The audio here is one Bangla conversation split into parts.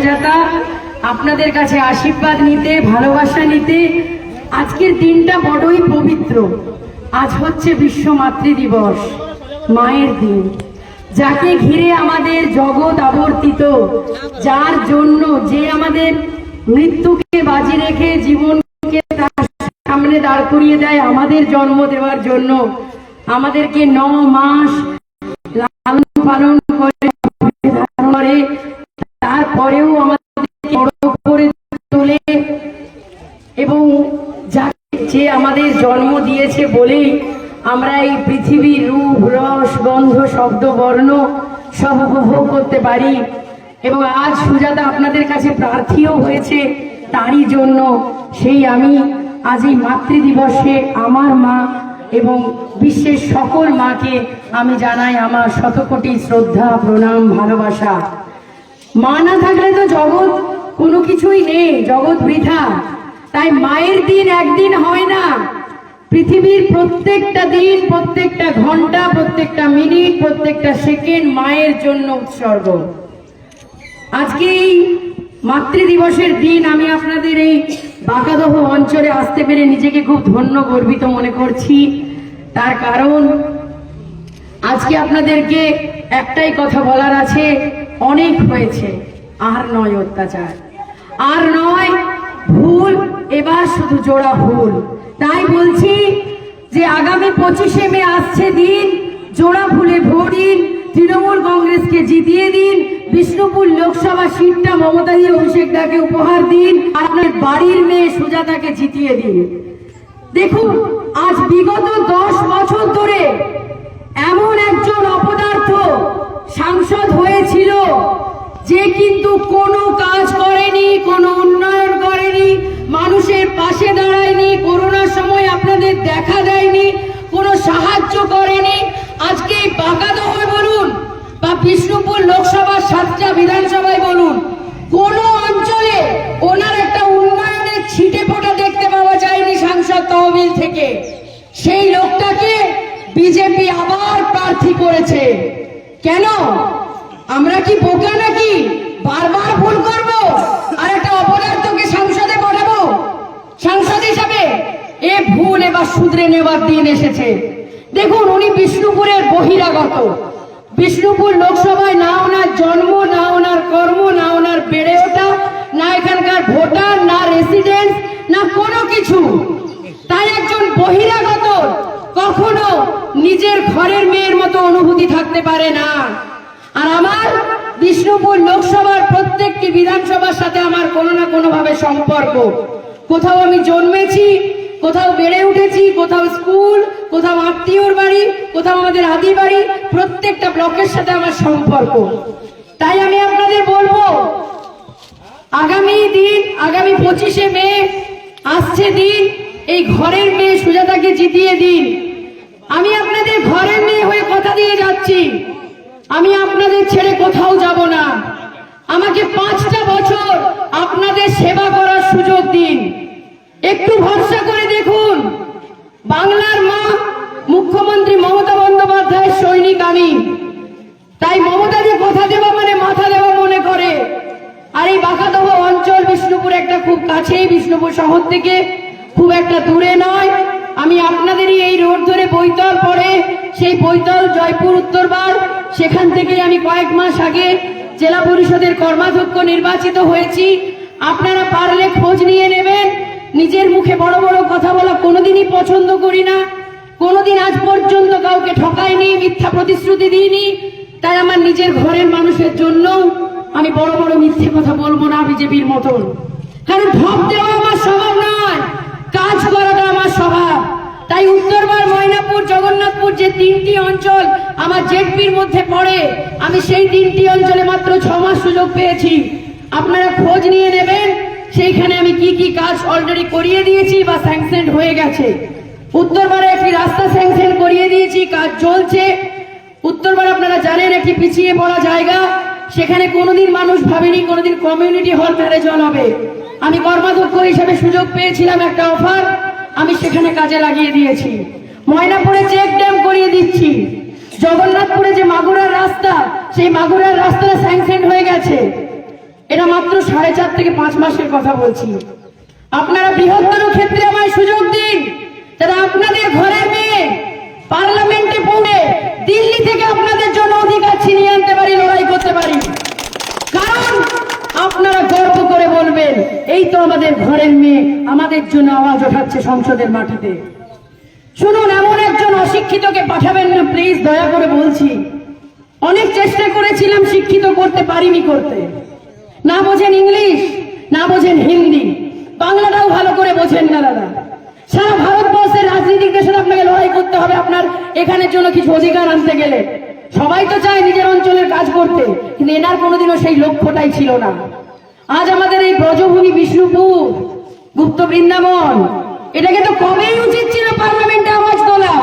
সুজাতা আপনাদের কাছে আশীর্বাদ নিতে, ভালোবাসা নিতে আজকের দিনটা বড়ই পবিত্র। আজ হচ্ছে বিশ্ব মাতৃ দিবস, মায়ের দিন। যাকে ঘিরে আমাদের জগৎ আবর্তিত, যার জন্য যে আমাদের মৃত্যুকে বাজি রেখে জীবনকে তার সামনে দাঁড় করিয়ে দেয়, আমাদের জন্ম দেওয়ার জন্য। আমাদেরকে ন মাস লালন পালন যে আমাদের জন্ম দিয়েছে বলেই আমরা এই পৃথিবীর রূপ, রস, গন্ধ, শব্দ, বর্ণ সব উপভোগ করতে পারি। এবং আজ সুজাতা আপনাদের কাছে প্রার্থীও হয়েছে তারই জন্য। সেই আমি আজ এই মাতৃ দিবসে আমার মা এবং বিশ্বের সকল মাকে আমি জানাই আমার শতকোটি শ্রদ্ধা, প্রণাম, ভালোবাসা। মা না থাকলে তো জগৎ কোনো কিছুই নেই, জগৎ বৃথা। তাই মায়ের দিন একদিন হয় না। পৃথিবীর প্রত্যেকটা দিন, প্রত্যেকটা ঘণ্টা, প্রত্যেকটা মিনিট, প্রত্যেকটা সেকেন্ড মায়ের জন্য উৎসর্গ। আজকে এই মাতৃ দিবসের দিন আমি আপনাদের এই বাঁকাদহ অঞ্চলে আসতে পেরে নিজেকে খুব ধন্য, গর্বিত মনে করছি। তার কারণ, আজকে আপনাদেরকে একটাই কথা বলার আছে, অনেক হয়েছে, আর নয় অত্যাচার। আর নয় ভুল এবার শুধু জোড়া ভুল তাই বলছি যে আগামী পঁচিশে মে আসছে দিন, জোড়া ভুলে ভোট দিন, তৃণমূল কংগ্রেসকে জিতিয়ে দিন, বিষ্ণুপুর লোকসভা সিটটা মমতাজি অভিষেক দাকে উপহার দিন আপনার বাড়ির মেয়ে সুজাতাকে জিতিয়ে দিন। দেখুন, আজ বিগত দশ বছর ধরে এমন একজন অপদার্থ সাংসদ হয়েছিল যে কিন্তু কোনো কাজ করেনি, কোনো উন্নয়ন মানুষের পাশে দাঁড়ায়নি, করোনার সময় আপনাদের দেখা দেয়নি, কোনো সাহায্য করেনি। আজকে এই বলুন বা বিষ্ণুপুর লোকসভার সাতটা বিধানসভায় বলুন, কোন অঞ্চলে ওনার একটা উন্নয়নের ছিটে ফোটা দেখতে পাওয়া যায়নি সাংসদ তহবিল থেকে। সেই লোকটাকে বিজেপি আবার প্রার্থী করেছে। কেন? আমরা কি বোকা নাকি? বারবার ভুল করব আর একটা অপদার্থকে সংসদে পাঠাবো সাংসদ হিসাবে এ ভুল এবার শুধরে নেবার দিন এসেছে। দেখুন, উনি বিষ্ণুপুরের বহিরাগত। বিষ্ণুপুর লোকসভায় না ওনার জন্ম, না ওনার কর্ম, না ওনার বেড়ে ওঠা, না এখানকার ভোটার, না রেসিডেন্স না কোনো কিছু। তাই একজন বহিরাগত কখনো নিজের ঘরের মেয়ের মতো অনুভূতি থাকতে পারে না। আর আমার বিষ্ণুপুর লোকসভার প্রত্যেকটি বিধানসভার সাথে আমার কোনো না কোনোভাবে সম্পর্ক। কোথাও আমি জন্মেছি কোথাও বেড়ে উঠেছি, কোথাও স্কুল, কোথাও আত্মীয়র বাড়ি, কোথাও আমাদের আদি বাড়ি, প্রত্যেকটা ব্লকের সাথে আমার সম্পর্ক। তাই আমি আপনাদের বলব, আগামী দিন, আগামী পঁচিশে মে, আসছে দিন, এই ঘরের মেয়ে সুজাতাকে জিতিয়ে দিন। আমি আপনাদের ঘরের মেয়ে হয়ে কথা দিয়ে যাচ্ছি। আমি আপনাদের ছেড়ে কোথাও যাব না। আমাকে পাঁচটা বছর আপনাদের সেবা করার সুযোগ দিন। একটু ভরসা করে দেখুন। বাংলার মা মুখ্যমন্ত্রী মমতা বন্দ্যোপাধ্যায়ের সৈনিক আমি। তাই মমতাজি কথা দেওয়া মানে মাথা দেওয়া মনে করে। আর এই বাঁকাদহ অঞ্চল বিষ্ণুপুর একটা খুব কাছেই বিষ্ণুপুর শহর থেকে খুব একটা দূরে নয়। আমি আপনাদেরই এই রোড ধরে বৈতল পড়ে সেই বৈতল জয়পুর উত্তরবার সেখান থেকে আমি কয়েক মাস আগে জেলা পরিষদের কর্মাধ্যক্ষ নির্বাচিত হয়েছি। আপনারা পারলে খোঁজ নিয়ে নেবেন। নিজের মুখে বড় বড় কথা বলা কোনোদিনই পছন্দ করি না। কোনোদিন আজ পর্যন্ত কাউকে ঠকাইনি, মিথ্যা প্রতিশ্রুতি দিইনি। তাই আমার নিজের ঘরের মানুষের জন্য আমি বড় বড় মিথ্যে কথা বলব না বিজেপির মতন। কারণ ঢপ দেওয়া আমার স্বভাব নয়, কাজ করাটা আমার স্বভাব। তাই উত্তরবার ময়নাপুর, জগন্নাথপুর যে তিনটি অঞ্চল আমার জেডপির মধ্যে পড়ে, আমি সেই তিনটি অঞ্চলে মাত্র ছ মাস সুযোগ পেয়েছি। আপনারা খোঁজ নিয়ে নেবেন সেইখানে আমি কি কি কাজ অলরেডি করিয়ে দিয়েছি বা স্যাংশন হয়ে গেছে। উত্তরবারে একটি রাস্তা স্যাংশন করিয়ে দিয়েছি, কাজ চলছে। উত্তরবার আপনারা জানেন একটি পিছিয়ে পড়া জায়গা। সেখানে কোনোদিন মানুষ ভাবেনি, কোনোদিন কমিউনিটি হল ম্যারেজ হল হবে। আমি কর্মাধ্যক্ষ হিসেবে সুযোগ পেয়েছিলাম একটা অফার আমি সেখানে কাজে লাগিয়ে দিয়েছি। ময়নাপুরে চেক ড্যাম করিয়ে দিচ্ছি। জগন্নাথপুরে যে মাগুরার রাস্তা, সেই মাগুরার রাস্তাটা স্যাংশন হয়ে গেছে। এটা মাত্র সাড়ে চার থেকে পাঁচ মাসের কথা বলছি। আপনারা বৃহত্তর ক্ষেত্রে আমায় সুযোগ দিন। যারা আপনাদের ঘরের মেয়ে, পার্লামেন্টে পড়ে, দিল্লি থেকে আপনাদের জন্য অধিকার ছিনিয়ে আনতে পারি, লড়াই করতে পারি। কারণ আপনারা গর্ব করে বলবেন, এই তো আমাদের ঘরের মেয়ে, আমাদের জন্য আওয়াজ ওঠাচ্ছে সংসদের মাটিতে। শুনুন, এমন একজন অশিক্ষিতকে পাঠাবেন না প্লিজ দয়া করে বলছি। অনেক চেষ্টা করেছিলাম শিক্ষিত করতে, পারিনি করতে। না বোঝেন ইংলিশ, না বোঝেন হিন্দি। বাংলাটাও ভালো করে বোঝেন না দাদা। সারা ভারতবর্ষের রাজনীতিকদের সাথে আপনাকে লড়াই করতে হবে, আপনার এখানের জন্য কিছু অধিকার আনতে গেলে। সবাই তো চায় নিজের অঞ্চলের কাজ করতে, কিন্তু এনার কোনোদিনও সেই লক্ষ্যটাই ছিল না। আজ আমাদের এই ব্রজভূমি বিষ্ণুপুর, গুপ্ত বৃন্দাবন, এটাকে তো কবেই উচিত ছিল পার্লামেন্টে আওয়াজ তোলা?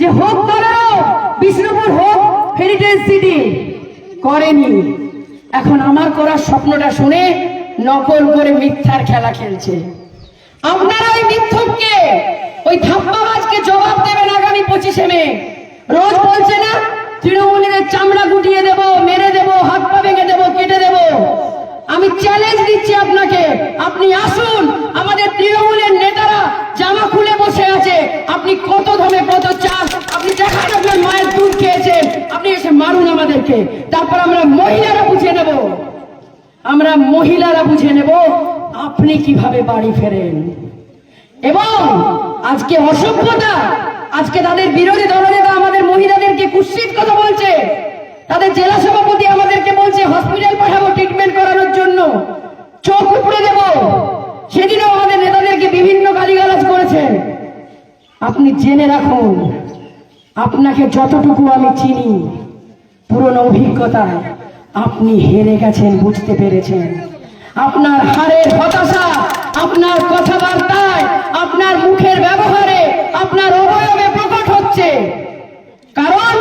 যে হোক করো বিষ্ণুপুর হোক হেরিটেজ সিটি করেনি। এখন আমার করার স্বপ্নটা শুনে নকল করে মিথ্যার খেলা খেলছে। আপনারা ওই মিথ্যককে, ওই ধাপ্পাবাজকে জবাব দেবেন আগামী পঁচিশে মে। রোজ বলছে না, তৃণমূলের চামড়া গুটিয়ে দেব, মেরে দেব, হাত পা ভেঙে দেব, কেটে দেব। আমি চ্যালেঞ্জ দিচ্ছি আপনাকে, আপনি আসুন, আমাদের তৃণমূলের নেতারা জামা খুলে বসে আছে। আপনি কত ধমে কত চাল আপনি দেখান আপনার মায়ের দুধ খেয়েছেন, আপনি এসে মারুন আমাদেরকে। তারপর আমরা মহিলারা বুঝে নেব। আমরা মহিলারা বুঝে নেব আপনি কীভাবে বাড়ি ফেরেন। এবং আজকে অসভ্যতা, আজকে তাদের বিরোধী দলনেতা আমাদের মহিলাদেরকে কুৎসিত কথা বলছে। তাদের জেলা সভাপতি আমাদেরকে বলছে, হসপিটাল পাঠাবো ট্রিটমেন্ট করানোর জন্য। চোখ উপড়ে দেব। সেদিনও আমাদের নেতাদেরকে বিভিন্ন গালিগালাজ করেছেন। আপনি জেনে রাখুন, আপনাকে যতটুকু আমি চিনি, পুরনো অভিজ্ঞতায় আপনি হেরে গেছেন, বুঝতে পেরেছেন। আপনার হারের হতাশা, আপনার কথাবার্তায়, আপনার মুখের ব্যবহারে, আপনার অবয়বে প্রকট হচ্ছে। কারণ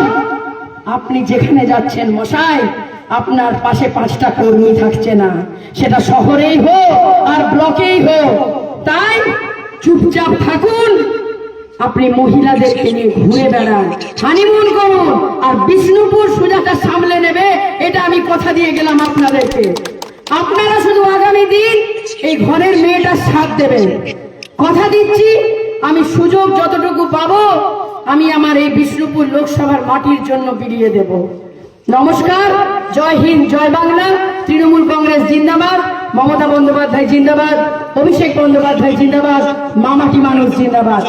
আপনি যেখানে যাচ্ছেন মশাই, আপনার পাশে পাঁচটা কর্মী থাকছে না। সেটা শহরেই হোক আর ব্লকেই হোক। তাই চুপচাপ থাকুন আপনি মহিলাদেরকে নিয়ে ঘুরে বেড়ান। হানিমুন করুন। আর বিষ্ণুপুর সুজাটা সামলে নেবে, এটা আমি কথা দিয়ে গেলাম আপনাদেরকে। আপনারা শুধু আগামী দিন এই ঘরের মেয়েটার সাথ দেবেন। কথা দিচ্ছি, আমি সুযোগ যতটুকু পাবো, আমি আমার এই বিষ্ণুপুর লোকসভার মাটির জন্য বিলিয়ে দেব। নমস্কার, জয় হিন্দ, জয় বাংলা। তৃণমূল কংগ্রেস জিন্দাবাদ, মমতা বন্দ্যোপাধ্যায় জিন্দাবাদ, অভিষেক বন্দ্যোপাধ্যায় জিন্দাবাদ মামাটি মানুষ জিন্দাবাদ।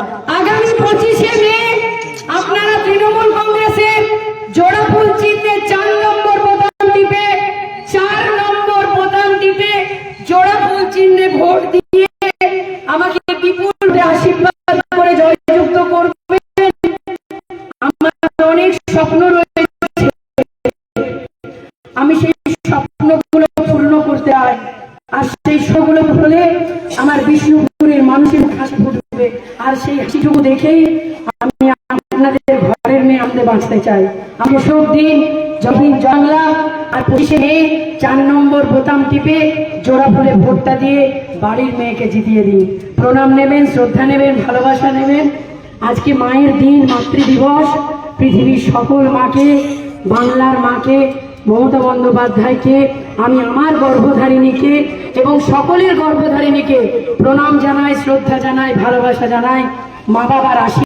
আমার অনেক স্বপ্ন রয়েছে। আমি সেই স্বপ্নগুলো পূর্ণ করতে আর সেই স্বপ্নগুলো হলে আমার বিষ্ণুপুরের মানুষের হাসি ফুটবে আর সেই হাসিটুকু দেখেই আমি আপনাদের ঘরের মেয়ে আমাদের বাঁচতে চাই। আমি সব দিন যখন জানলা আর পঁচিশে মে চার নম্বর বোতাম টিপে জোড়া ফুলে ভোটটা দিয়ে বাড়ির মেয়েকে জিতিয়ে দিই। প্রণাম নেবেন, শ্রদ্ধা নেবেন, ভালোবাসা নেবেন। আজকে মায়ের দিন মাতৃ দিবস পৃথিবীর সকল মাকে, বাংলার মাকে, মমতা বন্দ্যোপাধ্যায়কে, আমি আমার গর্ভধারিণীকে এবং সকলের গর্ভধারিণীকে প্রণাম জানায় শ্রদ্ধা জানায় ভালোবাসা জানায় মা বাবার আশীর্বাদ